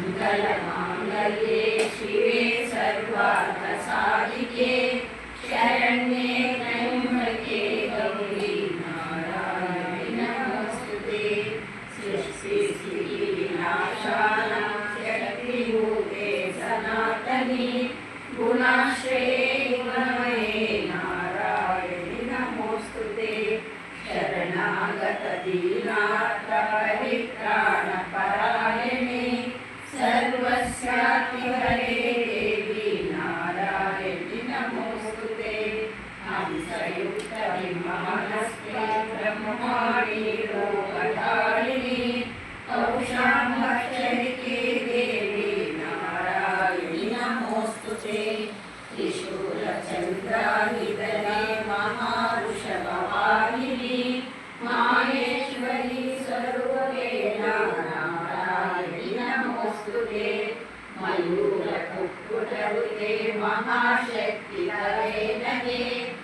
मङ्गलमाङ्गल्ये शिवे सर्वार्थसाधिके, शरण्ये त्र्यम्बके गौरी नारायणि नमोऽस्तुते सृष्टिस्थितिविनाशानां शक्तिभूते सनातनी, गुणाश्रये गुणमये नारायणि नमोऽस्तुते शरणागतदीनाथपरित्राणपरायणे नमोऽस्तुते त्रिशूलचन्द्राहिदले महावृषभवाहिनी माहेश्वरी स्वरूपेण नारायणि नमोऽस्तुते मयूरकुक्कुटरुते महाशक्तिकरे नगे कौमारी